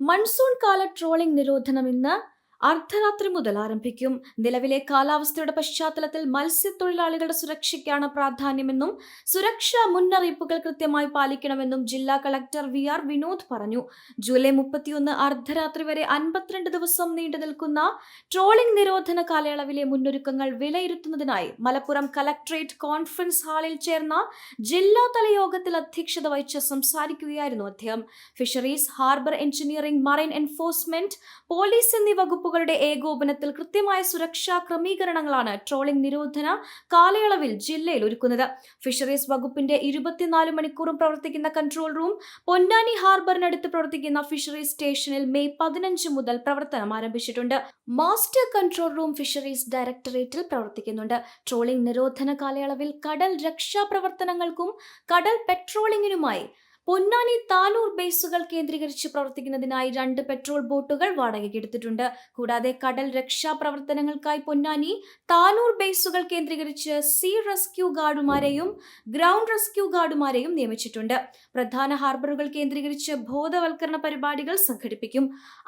Monsoon കാല trawling നിരോധനം ഇന്ന് അർദ്ധരാത്രി മുതൽ ആരംഭിക്കും. നിലവിലെ കാലാവസ്ഥയുടെ പശ്ചാത്തലത്തിൽ മത്സ്യത്തൊഴിലാളികളുടെ സുരക്ഷയ്ക്കാണ് പ്രാധാന്യമെന്നും സുരക്ഷാ മുന്നറിയിപ്പുകൾ കൃത്യമായി പാലിക്കണമെന്നും ജില്ലാ കളക്ടർ വി ആർ വിനോദ് പറഞ്ഞു. ജൂലൈ മുപ്പത്തിയൊന്ന് അർദ്ധരാത്രി വരെ അൻപത്തിരണ്ട് ദിവസം നീണ്ടു നിൽക്കുന്ന ട്രോളിംഗ് നിരോധന കാലയളവിലെ മുന്നൊരുക്കങ്ങൾ വിലയിരുത്തുന്നതിനായി മലപ്പുറം കലക്ട്രേറ്റ് കോൺഫറൻസ് ഹാളിൽ ചേർന്ന ജില്ലാതല യോഗത്തിൽ അധ്യക്ഷത വഹിച്ച് സംസാരിക്കുകയായിരുന്നു അദ്ദേഹം. Fisheries harbour engineering marine enforcement police എന്നീ വകുപ്പുകളുടെ ഏകോപനത്തിൽ കൃത്യമായ സുരക്ഷാ ക്രമീകരണങ്ങളാണ് ട്രോളിംഗ് നിരോധന കാലയളവിൽ ജില്ലയിൽ ഒരുക്കുന്നത്. ഫിഷറീസ് വകുപ്പിന്റെ ഇരുപത്തിനാല് മണിക്കൂറും പ്രവർത്തിക്കുന്ന കൺട്രോൾ റൂം പൊന്നാനി ഹാർബറിനടുത്ത് പ്രവർത്തിക്കുന്ന ഫിഷറീസ് സ്റ്റേഷനിൽ മെയ് പതിനഞ്ച് മുതൽ പ്രവർത്തനം ആരംഭിച്ചിട്ടുണ്ട്. മാസ്റ്റർ കൺട്രോൾ റൂം ഫിഷറീസ് ഡയറക്ടറേറ്റിൽ പ്രവർത്തിക്കുന്നുണ്ട്. ട്രോളിംഗ് നിരോധന കാലയളവിൽ കടൽ രക്ഷാ പ്രവർത്തനങ്ങൾക്കും കടൽ പെട്രോളിംഗിനുമായി പൊന്നാനി താനൂർ ബേസുകൾ കേന്ദ്രീകരിച്ച് പ്രവർത്തിക്കുന്നതിനായി രണ്ട് പെട്രോൾ ബോട്ടുകൾ വാടകയ്ക്ക് എടുത്തിട്ടുണ്ട്. കൂടാതെ കടൽ രക്ഷാ പ്രവർത്തനങ്ങൾക്കായി പൊന്നാനി താനൂർ ബേസുകൾ കേന്ദ്രീകരിച്ച് സീ റെസ്ക്യൂ ഗാർഡുമാരെയും ഗ്രൗണ്ട് റെസ്ക്യൂ ഗാർഡുമാരെയും നിയമിച്ചിട്ടുണ്ട്. പ്രധാന ഹാർബറുകൾ കേന്ദ്രീകരിച്ച് ബോധവൽക്കരണ പരിപാടികൾ സംഘടിപ്പിക്കും.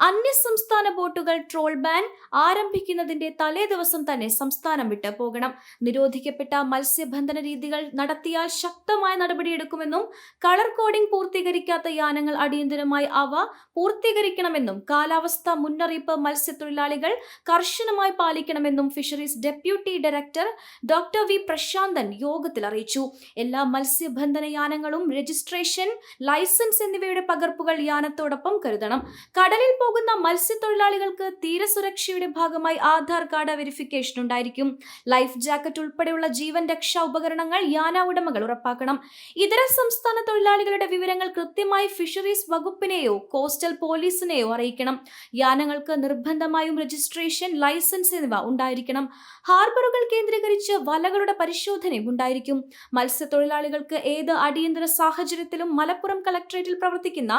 അന്യസംസ്ഥാന ബോട്ടുകൾ ട്രോൾ ബാൻ ആരംഭിക്കുന്നതിന്റെ തലേ ദിവസം തന്നെ സംസ്ഥാനം വിട്ട് പോകണം. നിരോധിക്കപ്പെട്ട മത്സ്യബന്ധന രീതികൾ നടത്തിയാൽ ശക്തമായ നടപടിയെടുക്കുമെന്നും കളർ കോഡിംഗ് പൂർത്തീകരിക്കാത്ത യാനങ്ങൾ അടിയന്തരമായി അവ പൂർത്തീകരിക്കണമെന്നും കാലാവസ്ഥ മുന്നറിയിപ്പ് മത്സ്യത്തൊഴിലാളികൾ കർശനമായി പാലിക്കണമെന്നും fisheries deputy director doctor V Prasanthan യോഗത്തിൽ അറിയിച്ചു. എല്ലാ മത്സ്യബന്ധന യാനങ്ങളും രജിസ്ട്രേഷൻ ലൈസൻസ് എന്നിവയുടെ പകർപ്പുകൾ യാനത്തോടൊപ്പം കരുതണം. കടലിൽ പോകുന്ന മത്സ്യത്തൊഴിലാളികൾക്ക് തീരസുരക്ഷയുടെ ഭാഗമായി ആധാർ കാർഡ് വെരിഫിക്കേഷൻ ഉണ്ടായിരിക്കും. ലൈഫ് ജാക്കറ്റ് ഉൾപ്പെടെയുള്ള ജീവൻ രക്ഷാ ഉപകരണങ്ങൾ യാന ഉടമകൾ ഉറപ്പാക്കണം. ഇതര സംസ്ഥാന തൊഴിലാളികളുടെ വിവരങ്ങൾ കൃത്യമായി ഫിഷറീസ് വകുപ്പിനെയോ കോസ്റ്റൽ പോലീസിനെയോ അറിയിക്കണം. യാനങ്ങൾക്ക് നിർബന്ധമായും രജിസ്ട്രേഷൻ ലൈസൻസ് എന്നിവ ഉണ്ടായിരിക്കണം. ഹാർബറുകൾ കേന്ദ്രീകരിച്ച് വലകളുടെ പരിശോധനയും ഉണ്ടായിരിക്കും. മത്സ്യത്തൊഴിലാളികൾക്ക് ഏത് അടിയന്തര സാഹചര്യത്തിലും മലപ്പുറം കളക്ടറേറ്റിൽ പ്രവർത്തിക്കുന്ന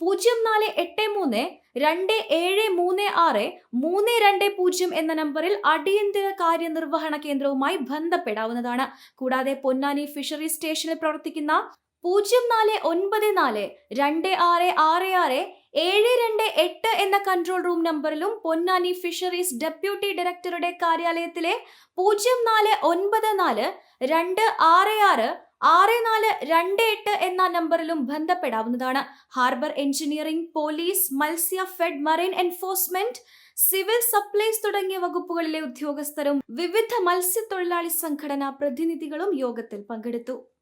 പൂജ്യം നാല് എട്ട് മൂന്ന് രണ്ട് ഏഴ് മൂന്ന് ആറ് മൂന്ന് രണ്ട് പൂജ്യം എന്ന നമ്പറിൽ അടിയന്തര കാര്യനിർവഹണ കേന്ദ്രവുമായി ബന്ധപ്പെടാവുന്നതാണ്. കൂടാതെ പൊന്നാനി ഫിഷറീസ് സ്റ്റേഷനിൽ പ്രവർത്തിക്കുന്ന പൂജ്യം നാല് ഒൻപത് നാല് രണ്ട് ആറ് ആറ് ആറ് ഏഴ് രണ്ട് എട്ട് എന്ന കൺട്രോൾ റൂം നമ്പറിലും പൊന്നാനി ഫിഷറീസ് ഡെപ്യൂട്ടി ഡയറക്ടറുടെ കാര്യാലയത്തിലെ പൂജ്യം നാല് ഒൻപത് നാല് രണ്ട് ആറ് ആറ് ആറ് നാല് രണ്ട് എട്ട് എന്ന നമ്പറിലും ബന്ധപ്പെടാവുന്നതാണ്. Harbour engineering police Matsyafed marine enforcement civil supplies തുടങ്ങിയ വകുപ്പുകളിലെ ഉദ്യോഗസ്ഥരും വിവിധ മത്സ്യത്തൊഴിലാളി സംഘടനാ പ്രതിനിധികളും യോഗത്തിൽ പങ്കെടുത്തു.